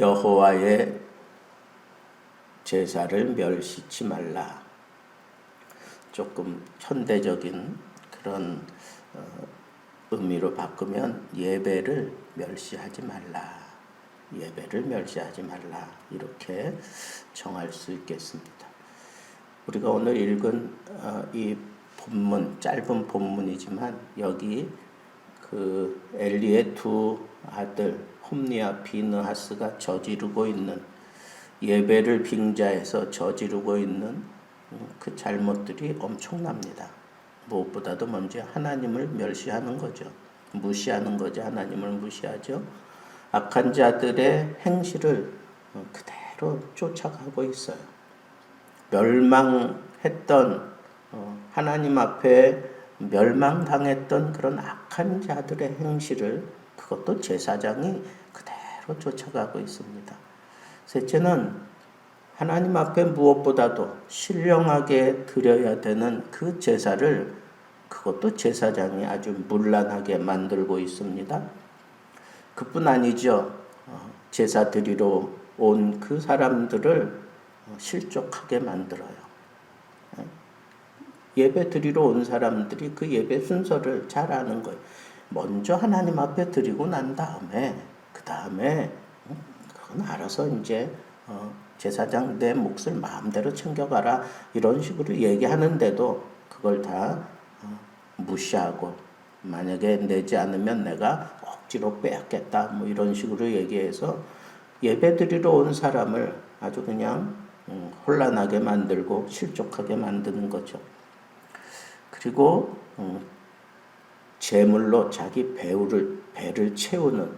여호와의 제사를 멸시치 말라. 조금 현대적인 그런 어, 의미로 바꾸면 예배를 멸시하지 말라. 예배를 멸시하지 말라. 이렇게 정할 수 있겠습니다. 우리가 오늘 읽은 어, 이 본문 짧은 본문이지만 여기 그 엘리의 두 아들 홈리와 비느하스가 저지르고 있는 예배를 빙자해서 저지르고 있는 그 잘못들이 엄청납니다. 무엇보다도 먼저 하나님을 멸시하는 거죠. 무시하는 거죠. 하나님을 무시하죠. 악한 자들의 행실을 그대로 쫓아가고 있어요. 멸망했던 어, 하나님 앞에 멸망당했던 그런 악한 자들의 행실을 그것도 제사장이 그대로 쫓아가고 있습니다. 셋째는 하나님 앞에 무엇보다도 신령하게 드려야 되는 그 제사를 그것도 제사장이 아주 문란하게 만들고 있습니다. 그뿐 아니죠. 어, 제사 드리러 온 그 사람들을 실족하게 만들어요. 예배 드리러 온 사람들이 그 예배 순서를 잘 아는 거예요. 먼저 하나님 앞에 드리고 난 다음에 그 다음에 그건 알아서 이제 어, 제사장 내 몫을 마음대로 챙겨가라. 이런 식으로 얘기하는데도 그걸 다 어, 무시하고 만약에 내지 않으면 내가 억지로 빼앗겠다. 뭐 이런 식으로 얘기해서 예배 드리러 온 사람을 아주 그냥 음, 혼란하게 만들고 실족하게 만드는 거죠. 그리고 음, 재물로 자기 배우를 배를 채우는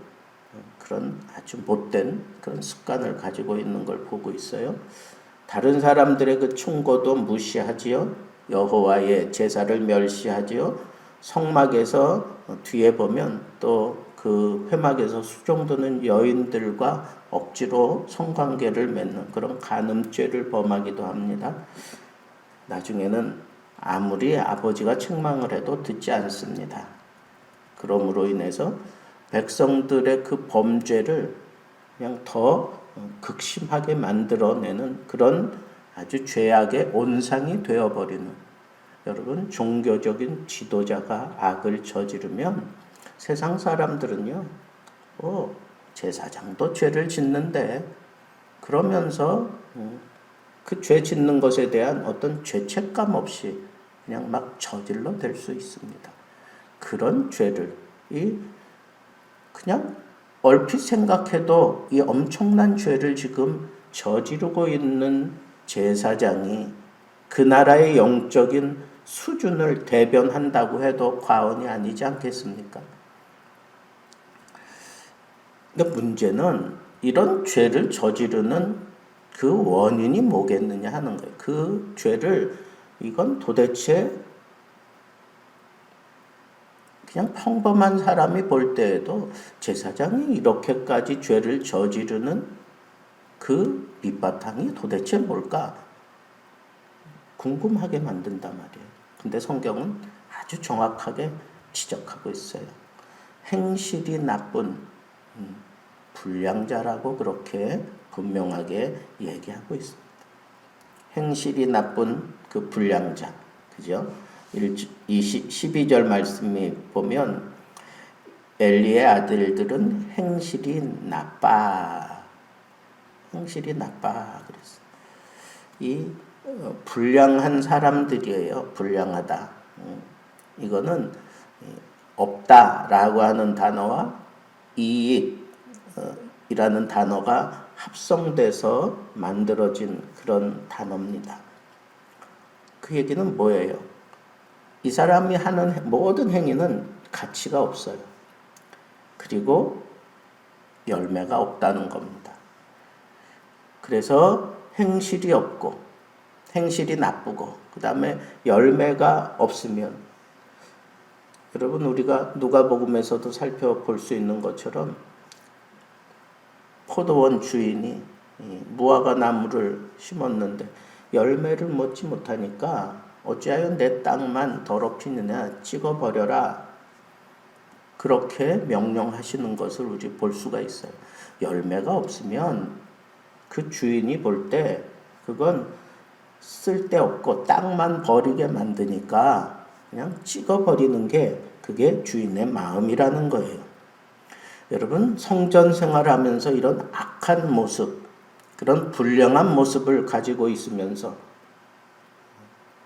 그런 아주 못된 그런 습관을 가지고 있는 걸 보고 있어요. 다른 사람들의 그 충고도 무시하지요. 여호와의 제사를 멸시하지요. 성막에서 뒤에 보면 또 그 회막에서 수종드는 여인들과 억지로 성관계를 맺는 그런 간음죄를 범하기도 합니다. 나중에는 아무리 아버지가 책망을 해도 듣지 않습니다. 그러므로 인해서 백성들의 그 범죄를 그냥 더 극심하게 만들어내는 그런 아주 죄악의 온상이 되어버리는 여러분 종교적인 지도자가 악을 저지르면 세상 사람들은요, 어, 제사장도 죄를 짓는데 그러면서 그 죄 짓는 것에 대한 어떤 죄책감 없이 그냥 막 저질러 댈 수 있습니다. 그런 죄를 이 그냥 얼핏 생각해도 이 엄청난 죄를 지금 저지르고 있는 제사장이 그 나라의 영적인 수준을 대변한다고 해도 과언이 아니지 않겠습니까? 근데 문제는 이런 죄를 저지르는 그 원인이 뭐겠느냐 하는 거예요. 그 죄를 이건 도대체 그냥 평범한 사람이 볼 때에도 제사장이 이렇게까지 죄를 저지르는 그 밑바탕이 도대체 뭘까 궁금하게 만든단 말이에요. 근데 성경은 아주 정확하게 지적하고 있어요. 행실이 나쁜 음, 불량자라고 그렇게 분명하게 얘기하고 있습니다. 행실이 나쁜 그 불량자, 그죠? 20, 12절 말씀이 보면 엘리의 아들들은 행실이 나빠. 행실이 나빠. 그랬어. 이 어, 불량한 사람들이에요. 불량하다. 음, 이거는 없다라고 하는 단어와 이익이라는 단어가 합성돼서 만들어진 그런 단어입니다. 그 얘기는 뭐예요? 이 사람이 하는 모든 행위는 가치가 없어요. 그리고 열매가 없다는 겁니다. 그래서 행실이 없고, 행실이 나쁘고, 그 다음에 열매가 없으면, 여러분, 우리가 누가복음에서도 살펴볼 수 있는 것처럼, 포도원 주인이 무화과 나무를 심었는데, 열매를 맺지 못하니까 어찌하여 내 땅만 더럽히느냐 찍어버려라 그렇게 명령하시는 것을 우리 볼 수가 있어요. 열매가 없으면 그 주인이 볼 때 그건 쓸데없고 땅만 버리게 만드니까 그냥 찍어버리는 게 그게 주인의 마음이라는 거예요. 여러분 성전 생활하면서 이런 악한 모습, 그런 불량한 모습을 가지고 있으면서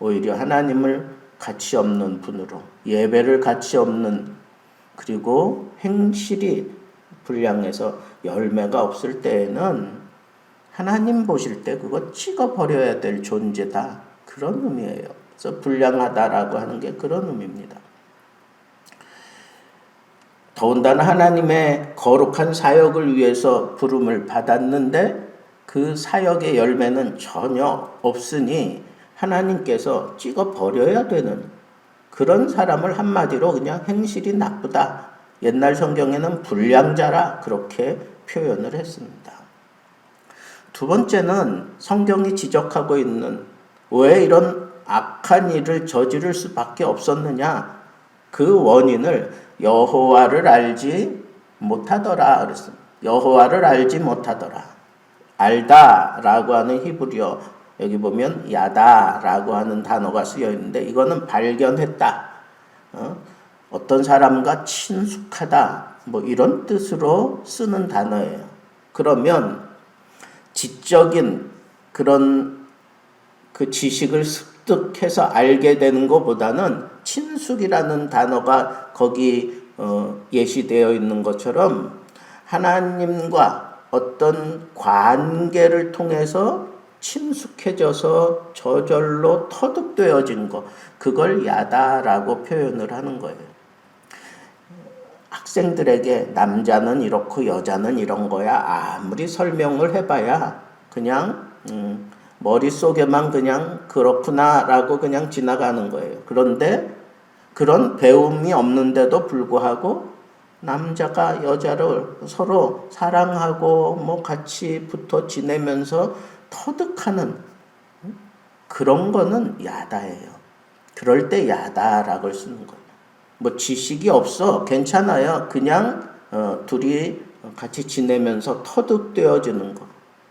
오히려 하나님을 가치 없는 분으로 예배를 가치 없는 그리고 행실이 불량해서 열매가 없을 때에는 하나님 보실 때 그거 찍어 버려야 될 존재다 그런 의미예요. 그래서 불량하다라고 하는 게 그런 의미입니다. 더군다나 하나님의 거룩한 사역을 위해서 부름을 받았는데 그 사역의 열매는 전혀 없으니 하나님께서 찍어 버려야 되는 그런 사람을 한마디로 그냥 행실이 나쁘다. 옛날 성경에는 불량자라 그렇게 표현을 했습니다. 두 번째는 성경이 지적하고 있는 왜 이런 악한 일을 저지를 수밖에 없었느냐 그 원인을 여호와를 알지 못하더라 그랬습니다. 여호와를 알지 못하더라. 알다라고 하는 히브리어 여기 보면 야다라고 하는 단어가 쓰여 있는데 이거는 발견했다. 어? 어떤 사람과 친숙하다. 뭐 이런 뜻으로 쓰는 단어예요. 그러면 지적인 그런 그 지식을 습득해서 알게 되는 것보다는 친숙이라는 단어가 거기 어, 예시되어 있는 것처럼 하나님과 어떤 관계를 통해서 친숙해져서 저절로 터득되어진 것, 그걸 야다라고 표현을 하는 거예요. 학생들에게 남자는 이렇고 여자는 이런 거야 아무리 설명을 해봐야 그냥 음, 머릿속에만 그냥 그렇구나라고 그냥 지나가는 거예요. 그런데 그런 배움이 없는데도 불구하고 남자가 여자를 서로 사랑하고 뭐 같이 붙어 지내면서 터득하는 그런 거는 야다예요. 그럴 때 야다라고 쓰는 거예요. 뭐 지식이 없어 괜찮아요. 그냥 어, 둘이 같이 지내면서 터득되어지는 거.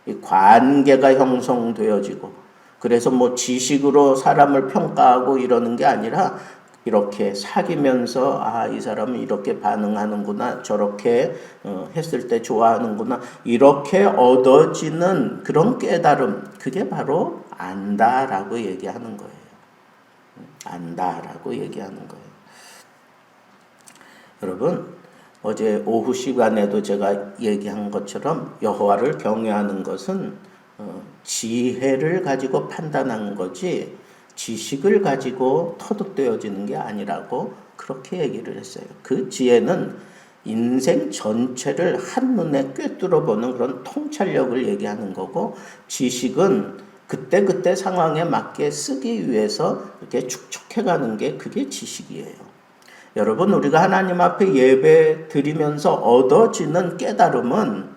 이 관계가 형성되어지고 그래서 뭐 지식으로 사람을 평가하고 이러는 게 아니라 이렇게 사귀면서 아 이 사람은 이렇게 반응하는구나 저렇게 어, 했을 때 좋아하는구나 이렇게 얻어지는 그런 깨달음 그게 바로 안다라고 얘기하는 거예요. 안다라고 얘기하는 거예요. 여러분 어제 오후 시간에도 제가 얘기한 것처럼 여호와를 경외하는 것은 어, 지혜를 가지고 판단한 거지 지식을 가지고 터득되어지는 게 아니라고 그렇게 얘기를 했어요. 그 지혜는 인생 전체를 한눈에 꿰뚫어 보는 그런 통찰력을 얘기하는 거고 지식은 그때 그때 상황에 맞게 쓰기 위해서 이렇게 축적해 가는 게 그게 지식이에요. 여러분, 우리가 하나님 앞에 예배 드리면서 얻어지는 깨달음은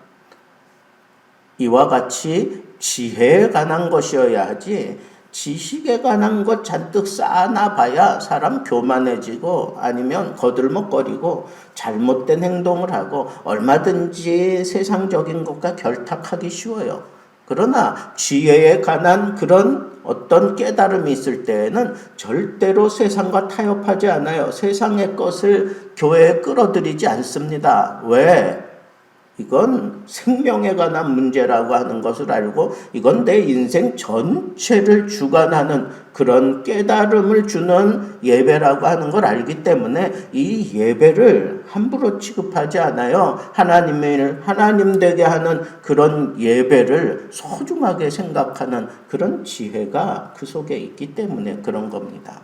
이와 같이 지혜에 관한 것이어야 하지, 지식에 관한 것 잔뜩 쌓아놔 봐야 사람 교만해지고 아니면 거들먹거리고 잘못된 행동을 하고 얼마든지 세상적인 것과 결탁하기 쉬워요. 그러나 지혜에 관한 그런 어떤 깨달음이 있을 때에는 절대로 세상과 타협하지 않아요. 세상의 것을 교회에 끌어들이지 않습니다. 왜? 이건 생명에 관한 문제라고 하는 것을 알고 이건 내 인생 전체를 주관하는 그런 깨달음을 주는 예배라고 하는 걸 알기 때문에 이 예배를 함부로 취급하지 않아요. 하나님을 하나님 되게 하는 그런 예배를 소중하게 생각하는 그런 지혜가 그 속에 있기 때문에 그런 겁니다.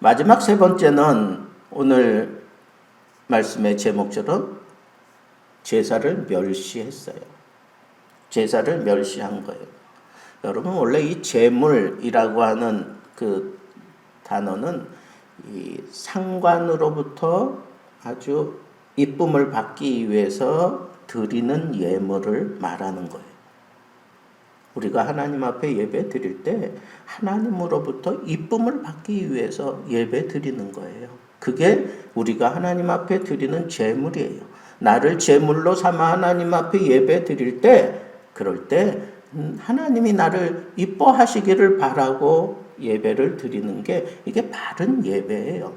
마지막 세 번째는 오늘 말씀의 제목처럼 제사를 멸시했어요. 제사를 멸시한 거예요. 여러분 원래 이 제물이라고 하는 그 단어는 이 상관으로부터 아주 이쁨을 받기 위해서 드리는 예물을 말하는 거예요. 우리가 하나님 앞에 예배 드릴 때 하나님으로부터 이쁨을 받기 위해서 예배 드리는 거예요. 그게 우리가 하나님 앞에 드리는 제물이에요. 나를 제물로 삼아 하나님 앞에 예배 드릴 때 그럴 때 음, 하나님이 나를 이뻐하시기를 바라고 예배를 드리는 게 이게 바른 예배예요.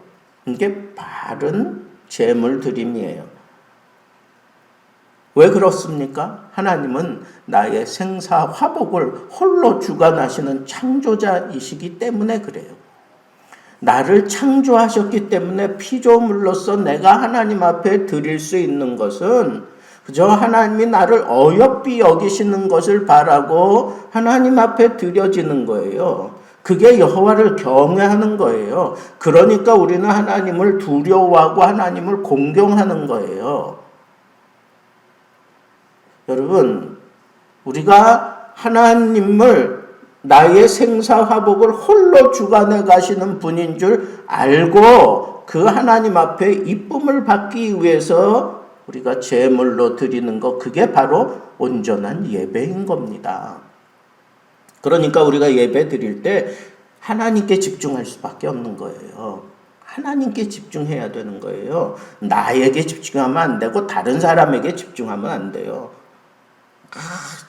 이게 바른 제물 드림이에요. 왜 그렇습니까? 하나님은 나의 생사 화복을 홀로 주관하시는 창조자이시기 때문에 그래요. 나를 창조하셨기 때문에 피조물로서 내가 하나님 앞에 드릴 수 있는 것은 그저 하나님이 나를 어여삐 여기시는 것을 바라고 하나님 앞에 드려지는 거예요. 그게 여호와를 경외하는 거예요. 그러니까 우리는 하나님을 두려워하고 하나님을 공경하는 거예요. 여러분, 우리가 하나님을 나의 생사 화복을 홀로 주관해 가시는 분인 줄 알고 그 하나님 앞에 이쁨을 받기 위해서 우리가 제물로 드리는 것 그게 바로 온전한 예배인 겁니다. 그러니까 우리가 예배 드릴 때 하나님께 집중할 수밖에 없는 거예요. 하나님께 집중해야 되는 거예요. 나에게 집중하면 안 되고 다른 사람에게 집중하면 안 돼요. 아,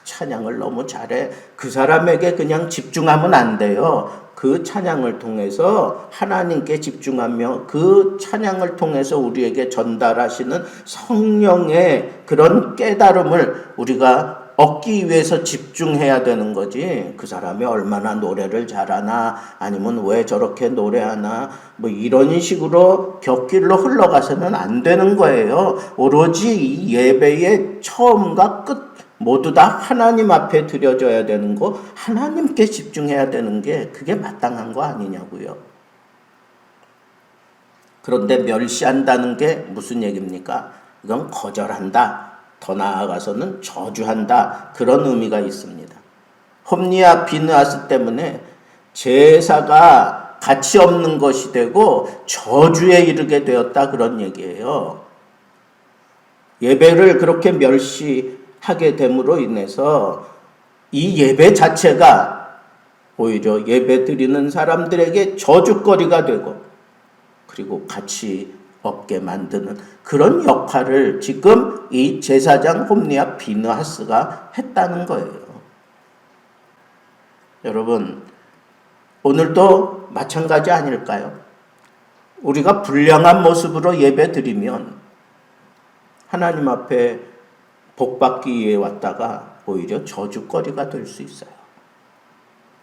찬양을 너무 잘해. 그 사람에게 그냥 집중하면 안 돼요. 그 찬양을 통해서 하나님께 집중하며 그 찬양을 통해서 우리에게 전달하시는 성령의 그런 깨달음을 우리가 얻기 위해서 집중해야 되는 거지. 그 사람이 얼마나 노래를 잘하나, 아니면 왜 저렇게 노래하나, 뭐 이런 식으로 곁길로 흘러가서는 안 되는 거예요. 오로지 이 예배의 처음과 끝, 모두 다 하나님 앞에 드려져야 되는 거, 하나님께 집중해야 되는 게 그게 마땅한 거 아니냐고요. 그런데 멸시한다는 게 무슨 얘기입니까? 이건 거절한다. 더 나아가서는 저주한다. 그런 의미가 있습니다. 홈리아 비느아스 때문에 제사가 가치 없는 것이 되고 저주에 이르게 되었다. 그런 얘기예요. 예배를 그렇게 멸시 하게 됨으로 인해서 이 예배 자체가 오히려 예배 드리는 사람들에게 저주거리가 되고 그리고 가치 없게 만드는 그런 역할을 지금 이 제사장 홈리아 비느하스가 했다는 거예요. 여러분, 오늘도 마찬가지 아닐까요? 우리가 불량한 모습으로 예배 드리면 하나님 앞에 복 받기 위해 왔다가 오히려 저주거리가 될 수 있어요.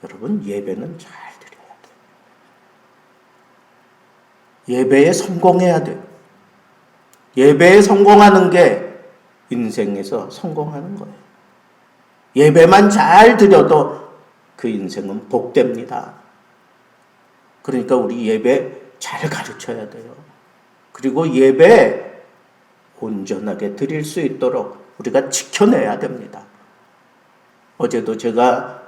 여러분, 예배는 잘 드려야 돼요. 예배에 성공해야 돼요. 예배에 성공하는 게 인생에서 성공하는 거예요. 예배만 잘 드려도 그 인생은 복됩니다. 그러니까 우리 예배 잘 가르쳐야 돼요. 그리고 예배 온전하게 드릴 수 있도록 우리가 지켜내야 됩니다. 어제도 제가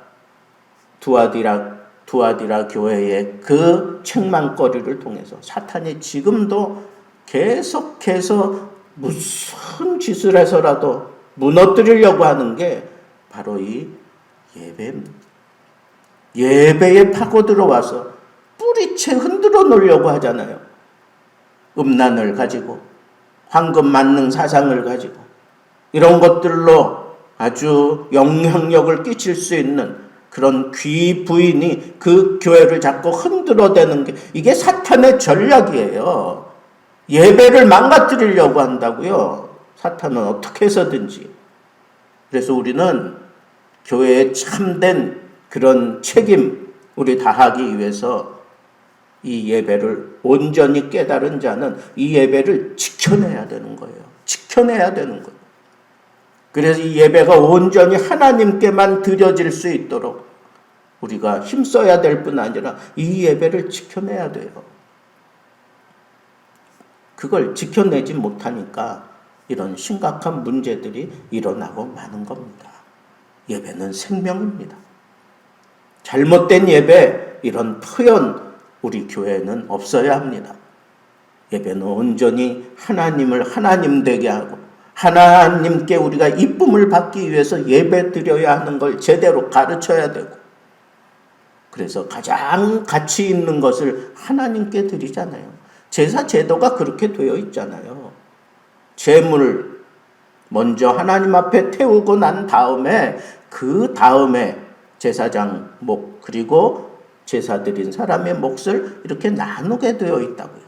두아디라 두아디라 교회의 그 책망거리를 통해서 사탄이 지금도 계속해서 무슨 짓을 해서라도 무너뜨리려고 하는 게 바로 이 예배입니다. 예배에 파고 들어와서 뿌리채 흔들어 놓으려고 하잖아요. 음란을 가지고 황금 만능 사상을 가지고 이런 것들로 아주 영향력을 끼칠 수 있는 그런 귀 부인이 그 교회를 자꾸 흔들어대는 게 이게 사탄의 전략이에요. 예배를 망가뜨리려고 한다고요. 사탄은 어떻게 해서든지. 그래서 우리는 교회에 참된 그런 책임 우리 다하기 위해서 이 예배를 온전히 깨달은 자는 이 예배를 지켜내야 되는 거예요. 지켜내야 되는 거예요. 그래서 이 예배가 온전히 하나님께만 드려질 수 있도록 우리가 힘써야 될 뿐 아니라 이 예배를 지켜내야 돼요. 그걸 지켜내지 못하니까 이런 심각한 문제들이 일어나고 마는 겁니다. 예배는 생명입니다. 잘못된 예배, 이런 표현, 우리 교회는 없어야 합니다. 예배는 온전히 하나님을 하나님 되게 하고 하나님께 우리가 이쁨을 받기 위해서 예배 드려야 하는 걸 제대로 가르쳐야 되고 그래서 가장 가치 있는 것을 하나님께 드리잖아요. 제사 제도가 그렇게 되어 있잖아요. 재물 먼저 하나님 앞에 태우고 난 다음에 그 다음에 제사장 목 그리고 제사 드린 사람의 몫을 이렇게 나누게 되어 있다고요.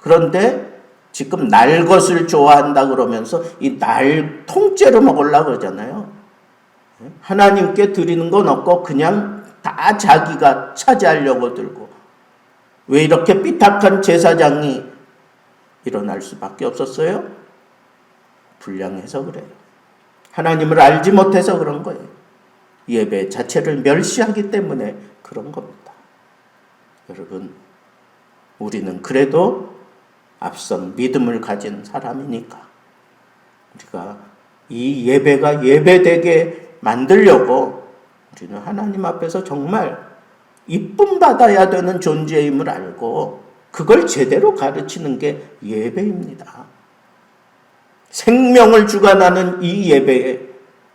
그런데 지금 날 것을 좋아한다 그러면서 이 날 통째로 먹으려고 그러잖아요. 하나님께 드리는 건 없고 그냥 다 자기가 차지하려고 들고 왜 이렇게 삐딱한 제사장이 일어날 수밖에 없었어요? 불량해서 그래요. 하나님을 알지 못해서 그런 거예요. 예배 자체를 멸시하기 때문에 그런 겁니다. 여러분, 우리는 그래도 앞선 믿음을 가진 사람이니까 우리가 이 예배가 예배되게 만들려고 우리는 하나님 앞에서 정말 이쁨 받아야 되는 존재임을 알고 그걸 제대로 가르치는 게 예배입니다. 생명을 주관하는 이 예배에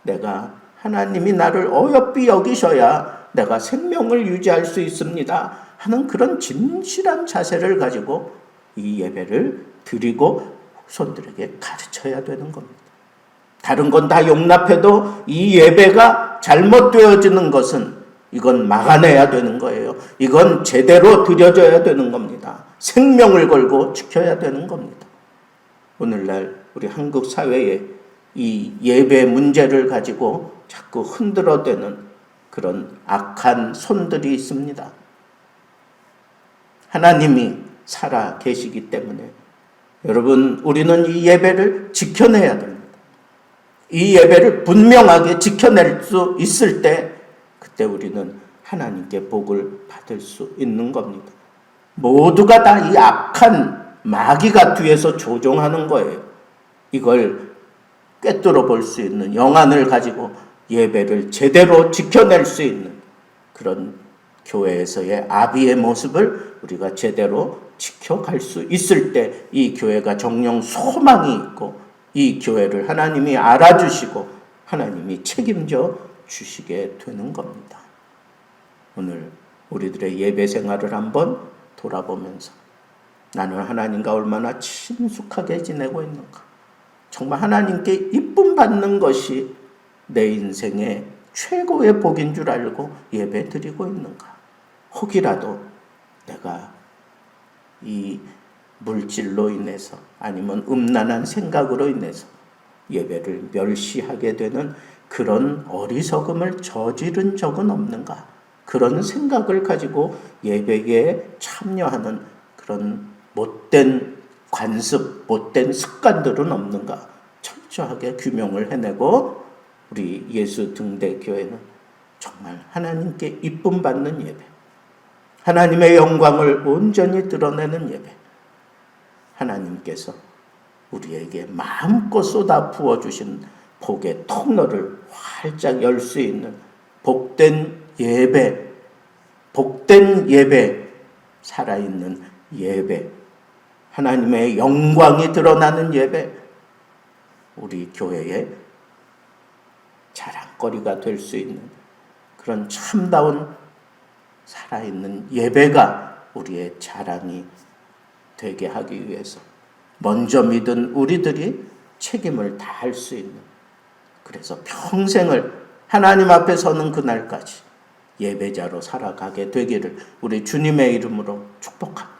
내가 하나님이 나를 어여삐 여기셔야 내가 생명을 유지할 수 있습니다. 하는 그런 진실한 자세를 가지고 이 예배를 드리고 손들에게 가르쳐야 되는 겁니다. 다른 건 다 용납해도 이 예배가 잘못되어지는 것은 이건 막아내야 되는 거예요. 이건 제대로 드려져야 되는 겁니다. 생명을 걸고 지켜야 되는 겁니다. 오늘날 우리 한국 사회에 이 예배 문제를 가지고 자꾸 흔들어대는 그런 악한 손들이 있습니다. 하나님이 살아 계시기 때문에 여러분 우리는 이 예배를 지켜내야 됩니다. 이 예배를 분명하게 지켜낼 수 있을 때 그때 우리는 하나님께 복을 받을 수 있는 겁니다. 모두가 다 이 악한 마귀가 뒤에서 조종하는 거예요. 이걸 꿰뚫어 볼 수 있는 영안을 가지고 예배를 제대로 지켜낼 수 있는 그런 교회에서의 아비의 모습을 우리가 제대로 지켜갈 수 있을 때 이 교회가 정령 소망이 있고 이 교회를 하나님이 알아주시고 하나님이 책임져 주시게 되는 겁니다. 오늘 우리들의 예배 생활을 한번 돌아보면서 나는 하나님과 얼마나 친숙하게 지내고 있는가. 정말 하나님께 이쁨 받는 것이 내 인생의 최고의 복인 줄 알고 예배 드리고 있는가. 혹이라도 내가 이 물질로 인해서 아니면 음란한 생각으로 인해서 예배를 멸시하게 되는 그런 어리석음을 저지른 적은 없는가? 그런 생각을 가지고 예배에 참여하는 그런 못된 관습, 못된 습관들은 없는가? 철저하게 규명을 해내고 우리 예수 등대 교회는 정말 하나님께 이쁨 받는 예배, 하나님의 영광을 온전히 드러내는 예배, 하나님께서 우리에게 마음껏 쏟아 부어 주신 복의 통로를 활짝 열 수 있는 복된 예배, 복된 예배, 살아있는 예배, 하나님의 영광이 드러나는 예배, 우리 교회의 자랑거리가 될 수 있는 그런 참다운 살아있는 예배가 우리의 자랑이 되게 하기 위해서 먼저 믿은 우리들이 책임을 다할 수 있는 그래서 평생을 하나님 앞에 서는 그날까지 예배자로 살아가게 되기를 우리 주님의 이름으로 축복합니다.